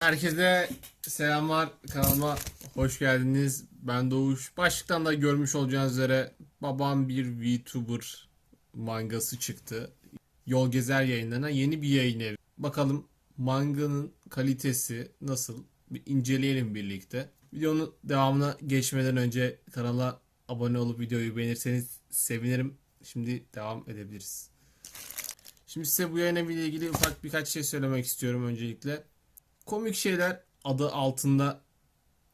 Herkese selamlar kanalıma hoş geldiniz. Ben Doğuş. Başlıktan da görmüş olacağınız üzere babam bir VTuber mangası çıktı. Yol Gezer yayınlarına yeni bir yayın evi. Bakalım manganın kalitesi nasıl? Bir inceleyelim birlikte. Videonun devamına geçmeden önce kanala abone olup videoyu beğenirseniz sevinirim. Şimdi devam edebiliriz. Şimdi size bu yayın eviyle ilgili ufak birkaç şey söylemek istiyorum öncelikle komik şeyler adı altında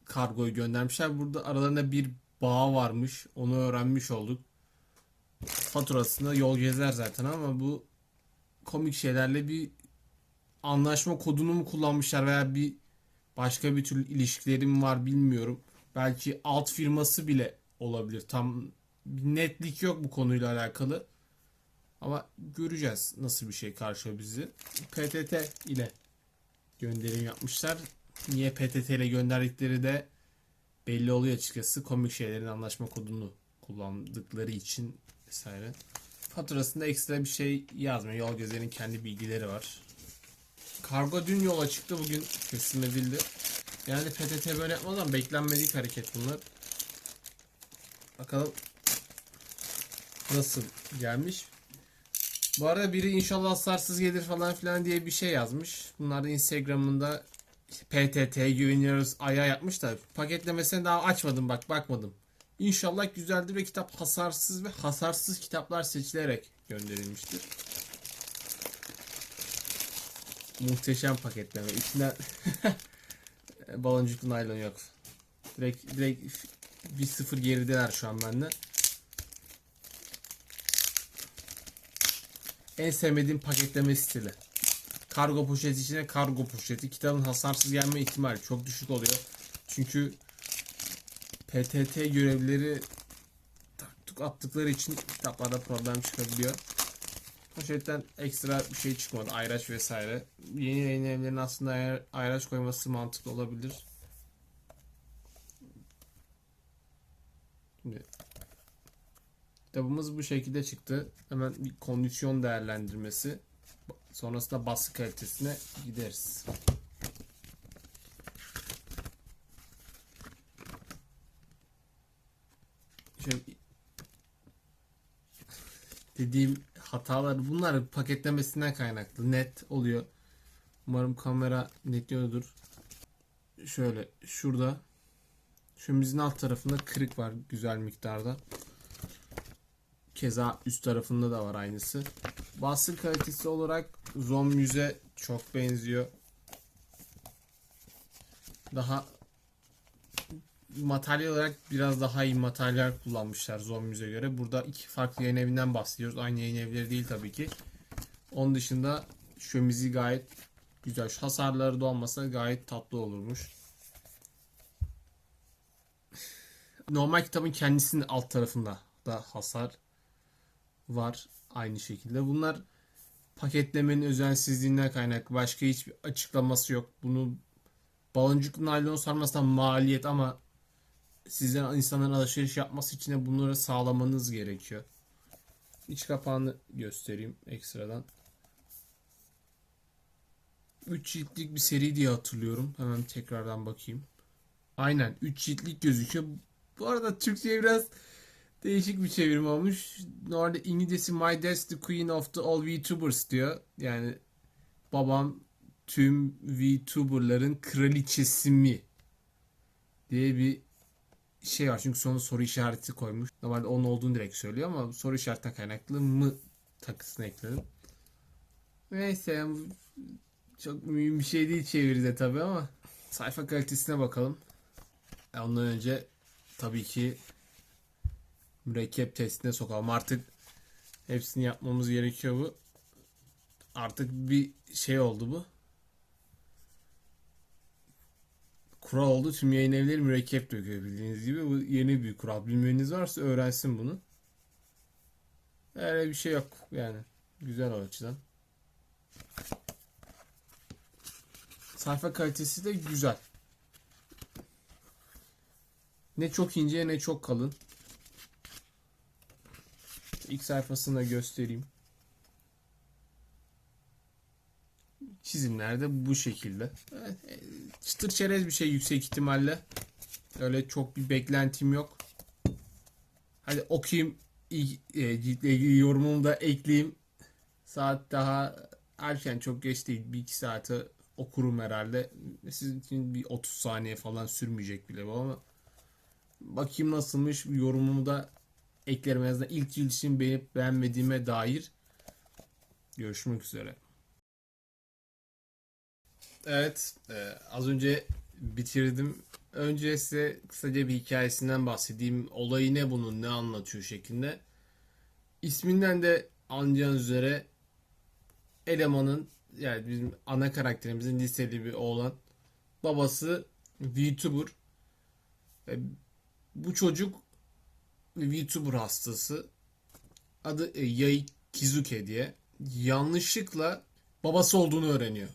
kargoyu göndermişler. Burada aralarında bir bağ varmış. Onu öğrenmiş olduk. Faturasında yol gezer zaten ama bu komik şeylerle bir anlaşma kodunu mu kullanmışlar veya bir başka bir türlü ilişkilerim var bilmiyorum. Belki alt firması bile olabilir. Tam netlik yok bu konuyla alakalı. Ama göreceğiz nasıl bir şey karşılıyor bizi. PTT ile gönderim yapmışlar. Niye PTT ile gönderdikleri de belli oluyor açıkçası. Komik şeylerin anlaşma kodunu kullandıkları için vesaire. Faturasında ekstra bir şey yazmıyor. Yol Gezer'in kendi bilgileri var. Kargo dün yola çıktı. Bugün teslim edildi. Yani PTT böyle yapmaz ama beklenmedik hareket bunlar. Bakalım nasıl gelmiş. Bu arada biri inşallah hasarsız gelir falan filan diye bir şey yazmış. Bunlar da Instagram'ında PTT'ye güveniyoruz aya yapmış da paketlemesini daha açmadım bak bakmadım. İnşallah güzeldir ve kitap hasarsız ve hasarsız kitaplar seçilerek gönderilmiştir. Muhteşem paketleme. İçinden baloncuklu naylon yok. Direkt, direkt bir sıfır gerideler şu an bende. En sevmediğim paketleme stili. Kargo poşeti içine kargo poşeti. Kitabın hasarsız gelme ihtimali çok düşük oluyor. Çünkü PTT görevlileri taktık attıkları için kitaplarda problem çıkabiliyor. Poşetten ekstra bir şey çıkmadı. Ayraç vesaire. Yeni yayın evlerinin aslında ayra- ayraç koyması mantıklı olabilir. Şimdi Kitabımız bu şekilde çıktı. Hemen bir kondisyon değerlendirmesi. Sonrasında baskı kalitesine gideriz. Şöyle dediğim hatalar bunlar paketlemesinden kaynaklı. Net oluyor. Umarım kamera netliyordur. Şöyle şurada şumizin alt tarafında kırık var güzel miktarda. Keza üst tarafında da var aynısı. Baskı kalitesi olarak Zom 100'e çok benziyor. Daha materyal olarak biraz daha iyi materyal kullanmışlar Zom 100'e göre. Burada iki farklı yayın evinden bahsediyoruz. Aynı yayın evleri değil tabii ki. Onun dışında şömizi gayet güzel. Şu hasarları da gayet tatlı olurmuş. Normal kitabın kendisinin alt tarafında da hasar var aynı şekilde. Bunlar paketlemenin özensizliğinden kaynaklı. Başka hiçbir açıklaması yok. Bunu baloncuk naylon sarmasından maliyet ama sizden insanların alışveriş yapması için de bunları sağlamanız gerekiyor. İç kapağını göstereyim ekstradan. 3 ciltlik bir seri diye hatırlıyorum. Hemen tekrardan bakayım. Aynen 3 ciltlik gözüküyor. Bu arada Türkçe'ye biraz Değişik bir çevirme olmuş. Normalde İngilizcesi My Dad's the Queen of the All VTubers diyor. Yani babam tüm VTuber'ların kraliçesi mi? Diye bir şey var. Çünkü sonu soru işareti koymuş. Normalde onun olduğunu direkt söylüyor ama soru işaretinden kaynaklı mı takısını ekledim. Neyse yani çok mühim bir şey değil çeviride tabi ama sayfa kalitesine bakalım. Ondan önce tabii ki mürekkep testine sokalım. Artık hepsini yapmamız gerekiyor bu. Artık bir şey oldu bu. Kural oldu. Tüm yayın evleri mürekkep döküyor bildiğiniz gibi. Bu yeni bir kural. Bilmeyeniniz varsa öğrensin bunu. Öyle bir şey yok yani. Güzel o açıdan. Sayfa kalitesi de güzel. Ne çok ince ne çok kalın. İlk sayfasını da göstereyim. Çizimler de bu şekilde. Çıtır çerez bir şey yüksek ihtimalle. Öyle çok bir beklentim yok. Hadi okuyayım. E, ciltle ilgili yorumumu da ekleyeyim. Saat daha erken çok geç değil. Bir iki saate okurum herhalde. Sizin için bir 30 saniye falan sürmeyecek bile bu ama. Bakayım nasılmış yorumumu da eklerim. En azından ilk cilt için beğenip beğenmediğime dair. Görüşmek üzere. Evet, e, az önce bitirdim. Önce size kısaca bir hikayesinden bahsedeyim. Olayı ne bunun, ne anlatıyor şeklinde. İsminden de anlayacağınız üzere elemanın yani bizim ana karakterimizin liseli bir oğlan. Babası VTuber. Ve bu çocuk VTuber hastası. Adı e, Yai Kizuke diye. Yanlışlıkla babası olduğunu öğreniyor.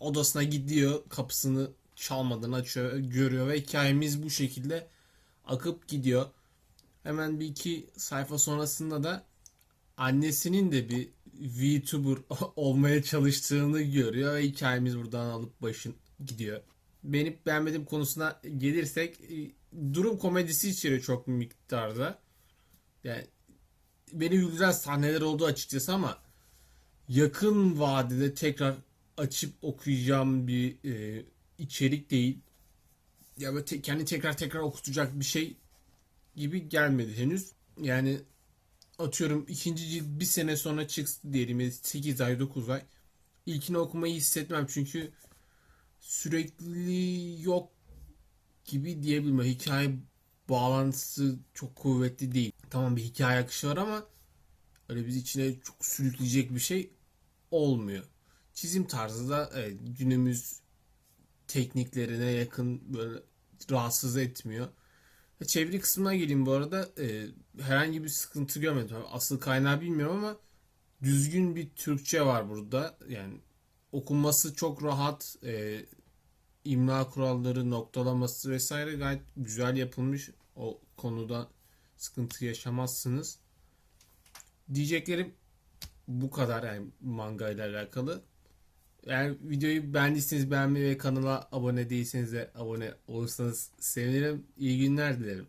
Odasına gidiyor, kapısını çalmadan açıyor, görüyor ve hikayemiz bu şekilde akıp gidiyor. Hemen bir iki sayfa sonrasında da annesinin de bir VTuber olmaya çalıştığını görüyor ve hikayemiz buradan alıp başın gidiyor. Beğenip beğenmediğim konusuna gelirsek e, durum komedisi içeriyor çok miktarda. Yani beni güldüren sahneler oldu açıkçası ama yakın vadede tekrar açıp okuyacağım bir e, içerik değil. Ya böyle te- kendi tekrar tekrar okutacak bir şey gibi gelmedi henüz. Yani atıyorum ikinci cilt bir sene sonra çıksın diyelim 8 ay 9 ay. İlkini okumayı hissetmem çünkü sürekli yok gibi diyebilirim. Hikaye bağlantısı çok kuvvetli değil. Tamam bir hikaye akışı var ama öyle biz içine çok sürükleyecek bir şey olmuyor. Çizim tarzı da evet, günümüz tekniklerine yakın böyle rahatsız etmiyor. Çeviri kısmına geleyim bu arada. Ee, herhangi bir sıkıntı görmedim. Asıl kaynağı bilmiyorum ama düzgün bir Türkçe var burada. Yani okunması çok rahat. Ee, imla kuralları, noktalaması vesaire gayet güzel yapılmış. O konuda sıkıntı yaşamazsınız. Diyeceklerim bu kadar yani manga ile alakalı. Eğer videoyu beğendiyseniz beğenmeyi ve kanala abone değilseniz de abone olursanız sevinirim. İyi günler dilerim.